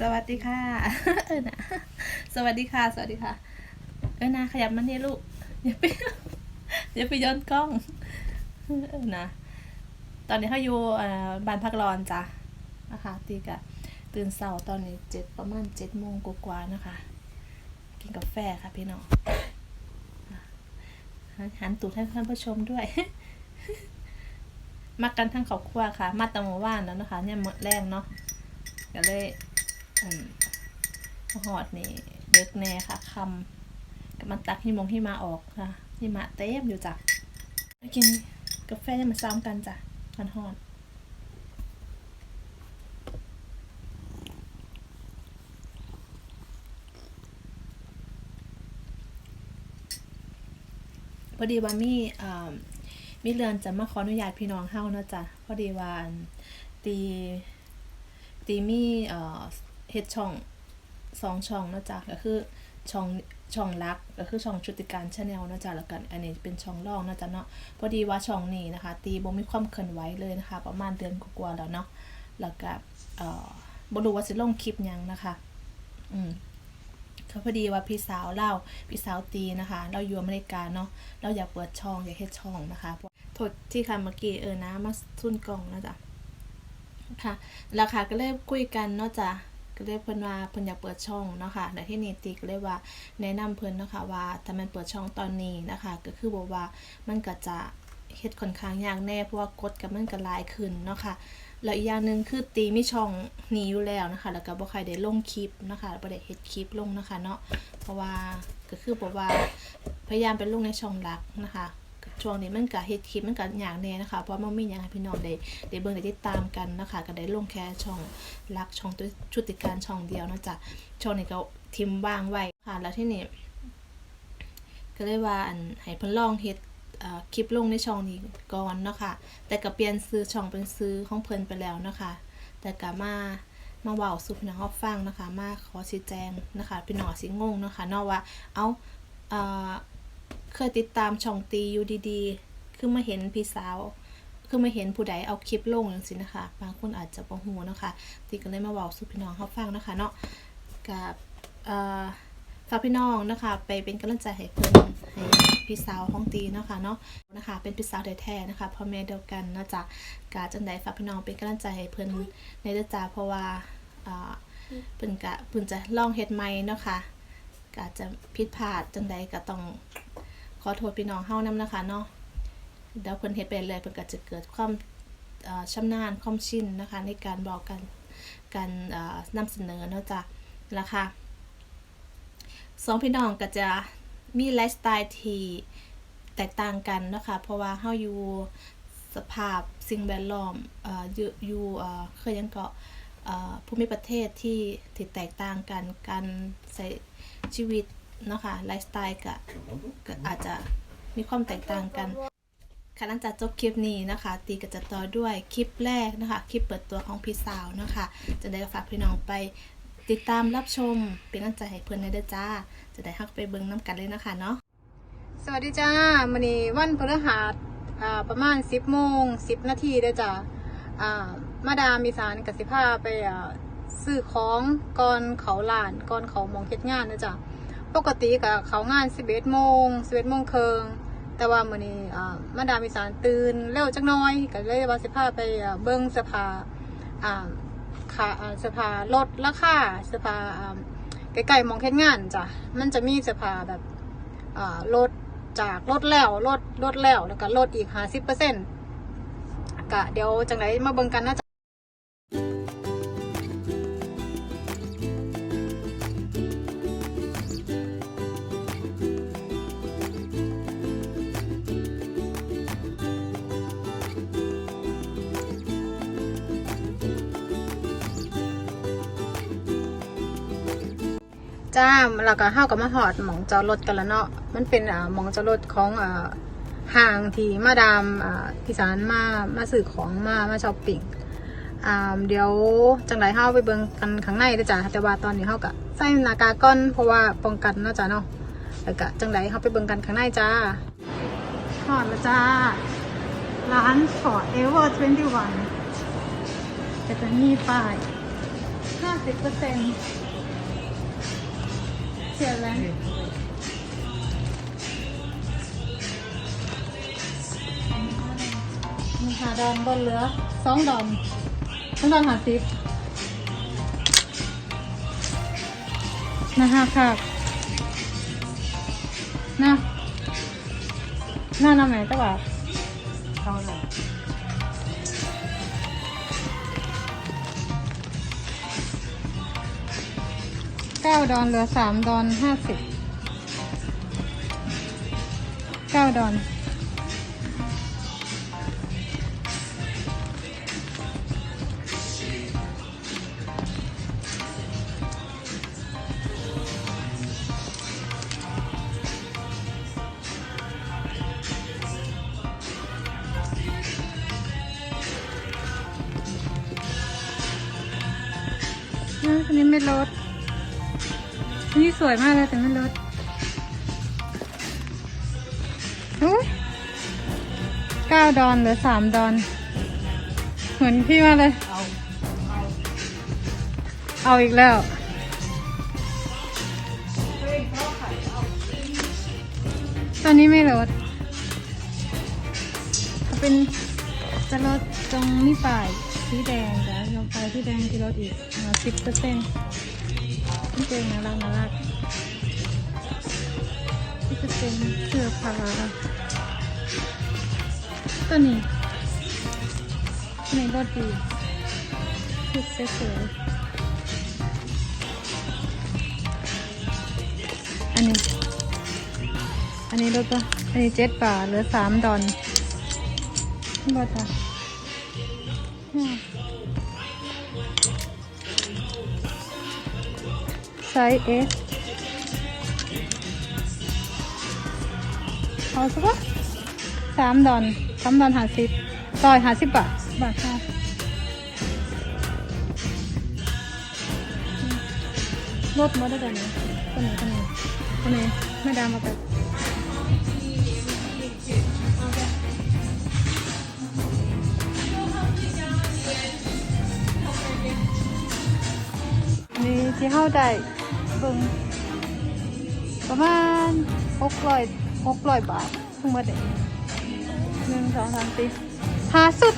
สวัสดีค่ะ เออนะสวัสดีค่ะ สวัสดีค่ะ เออนะขยับมานี่ลูกอย่าไปอย่าไปย้อนกล้องเออนะตอนนี้เขาอยู่เอ่อบ้านพักรอนจ้ะนะคะตีกะตื่นเสาตอนนี้เจ็ดประมาณเจ็ดโมงกว่าๆนะคะ กินกาแฟค่ะพี่น้องอะหันตูดให้ท่านผู้ชมด้วยมากันทั้งครอบครัวค่ะ มาตั้งแต่เมื่อวานแล้วนะคะ เนี่ยหมดแรงเนาะ ก็เลยอืมหอดนี่เด็กแน่ค่ะคำกับมันตักหิมงหิมาออกค่ะหิมะเต็มอยู่จ้ะกินกาแฟยังมาซ้ำกันจ้ะมันหอดพอดีว่ามีอ่ามีเรือนจะมาขออนุญาตพี่น้องเฮานะจ้ะพอดีว่าอันตี ตีมีเอ่อเฮ็ดช่องสองช่องเนาะจ๊ะก็คือช่องช่องลักก็คือช่องชุติการชาแนลนะจ๊ะแล้วกัน อันนี้เป็นช่องรองนะจ๊ะเนาะพอดีว่าช่องนี้นะคะ ตีบ่มีความเคลื่อนไหวเลยนะคะ ประมาณเดือนกว่าๆแล้วเนาะแล้วก็เอ่อบ่รู้ว่าสิลงคลิปยังนะคะ อืมก็พอดีว่าพี่สาวเล่าพี่สาวตีนะคะ เราอยู่อเมริกาเนาะเราอยากเปิดช่องอยากเฮ็ดช่องนะคะโทษที่ค่ะเมื่อกี้เออนะมาทุนกล่องนะจ๊ะ ค่ะราคาก็เลยคุยกันเนาะจ้ะก็เลยเพิ่นว่าเพิ่นอยากเปิดช่องเนาะค่ะในที่นี้ติก็เลยว่าแนะนำเพิ่นเนาะค่ะว่าถ้ามันเปิดช่องตอนนี้นะคะ ก็คือบอกว่ามันก็จะเฮ็ดค่อนข้างยากแน่เพราะว่ากดกับมันก็หลายขึ้นเนาะค่ะแล้วอีกอย่างหนึ่งคือตีไมีช่องนี้อยู่แล้วนะคะ แล้วก็บ่ค่อยได้ลงคลิปนะคะบ่ได้เฮ็ดคลิปลงนะคะเนาะเพราะว่าก็คือบอกว่าพยายามไปลงในช่องหลักนะคะ ช่วงนี้มันก็เฮ็ดคลิปมันก็อย่างแน่นะคะเพราะมันมีอย่างให้พี่น้องได้ได้เบิ่งได้ติดตามกันนะคะก็ได้ลงแค่ช่องรักช่องตัวชุติการช่องเดียวนะจ๊ะช่องนี้ก็ทิมว่างไว้ค่ะแล้วที่นี่ก็เลยว่าอันให้เพิ่นลองเฮ็ดคลิปลงในช่องนี้ก่อนเนาะค่ะแต่ก็เปลี่ยนซื้อช่องเป็นซื้อของเพิ่นไปแล้วเนาะคะ แต่ก็มามาเว้าสู่พี่น้องฟังนะคะ มาขอชี้แจงนะคะพี่น้องสิงงเนาะค่ะนาะว่าเอ้าเอ่อ เคยติดตามช่องตีอยู่ดีๆ คือมาเห็นพี่สาว คือมาเห็นผู้ใดเอาคลิปลงอย่างสินะคะ บางคนอาจจะบ่ฮู้เนาะคะตีก็เลยมาบอกสู่พี่น้องเขาฟังนะคะเนาะกับเอ่อฝากพี่น้องนะคะ ไปเป็นกำลังใจให้เพิ่นให้พี่สาวของตีนะคะเนาะนะคะ เป็นพี่สาวแท้ๆนะคะพ่อแม่เดียวกันเนาะจ๊ะกาจังใดฝากพี่น้องเป็นกำลังใจให้เพิ่นในเด้อจ้าเพราะว่าอ่าเพิ่นกะเพิ่นจะลองเฮ็ดใหม่เนาะค่ะกาจจะผิดพลาดจังใดก็ต้อง ขอโทษพี่น้องเฮานำนะคะเนาะเดี๋ยวเพิ่นเฮ็ดไปเลยเพิ่นก็จะเกิดความเอ่อชำนาญความชินนะคะ ในการบอกกันการเอ่อนำเสนอเนาะจ้ะละคะสองพี่น้องก็จะมีไลฟ์สไตล์ที่แตกต่างกันนะคะ เพราะว่าเฮาอยู่สภาพสิ่งแวดล้อมอ่ออยู่อยู่เอ่อเคยยังเกาะภูมิประเทศที่ที่แตกต่างกันการใช้ชีวิต เนาะค่ะไลฟ์สไตล์ก็ก็อาจจะมีความแตกต่างกันค่ะหลังจากจบคลิปนี้นะคะ ตีก็จะต่อด้วยคลิปแรกนะคะ คลิปเปิดตัวของพี่สาวนะคะ จะได้ฝากพี่น้องไปติดตามรับชม เป็นกำลังใจให้เพื่อนในเด้อจ้า จะได้ฮักไปเบิ้งน้ำกันเลยนะคะเนาะสวัสดีจ้ามันนี้วันพฤหัสอ่าประมาณ 10โมง10 นาทีเด้อจ้าอ่ามาดามมีสารกสิภาไปอ่าซื้อของก่อนเขาหลานก่อนเขาหมองเฮ็ดงานเด้อจ้า ปกติกับเขางาน11โมง11โมงเครึ่งแต่ว่ามื้อนี้อ่ามาดามีสารตื่นเร็วจักหน้อยก็เลยว่าสิพาไปอ่าเบิ่งสื้อผ้าอ่าค่ะอ่าสื้อผ้าลดราคาสื้อผ้าอ่าใกล้ๆมองเฮ็ดงานจ้ะมันจะมีสื้อผ้าแบบอ่าลดจากลดแล้วลดลดแล้วแล้วก็ลดอีกห้าสิบเปอร์เซ็นต์กะเดี๋ยวจังไรมาเบิ่งกันนะจ๊ะ จ้าแล้วก็เฮากับมาหอดหมองจอดรถกันแล้วเนาะมันเป็นอ่าหมองจอดรถของอ่าห้างที่มาดามอ่าพิสารมามาซื้อของมามาช้อปปิ้งอ่าเดี๋ยวจังไรเฮาไปเบิ่งกันข้างในเด้อจ้าแต่ว่าตอนนี้เฮาก็ใส่หน้ากากก่อนเพราะว่าป้องกันเนาะจ้าเนาะแล้วก็จังไรเฮาไปเบิ่งกันข้างในจ้าหอดล้วจ้าร้าน Forever 21ก็จะมีป้ายห้าสิบเปอร์เซ็นต์ เสียแล้วมีหาดอนบนเหลือสองดอนสองดอนหาสิบนะฮะค่ะนะหน้าหน้าไหนตะว่าเข้าเลย เก้าดอนเหลือสามดอนห้าสิบเก้าดอนอันนี้ไม่ลด นนี้สวยมากเลยแต่ไม่ลดอุ๊ยเก้าดอนหลือสามดอน เหมือนพี่มากเลย เอา เอาอีกแล้วตอนนี้ไม่ลดเอาเป็นจะลดตรงนี่ปลายสีแดงจ้ะลงไปที่แดงที่ลดอีกสิบเปอร์เซ็นต์ เองน่ารักน่ารักที่จะเป็นเสื้อผ้าตัวนี้ในรถดีชุดสวยอันนี้ อันนี้รถปะอันนี้เจ็ดบาทเหลือสามดอนบาทจ้ะ ไซส์เอสเอาสักวะสามดอนสามดอนหาสิบซอยหาสิบบาทบาทค่ะรถมาได้แต่ไหนคนไหนคนไหนคนไหนไม่ดามาแบบนี่ที่เข้าได้ เบิ่งประมาณหกร้อยหกร้อยบาททั้งหมดเลยหนึ่งสองสามสี่หาสุด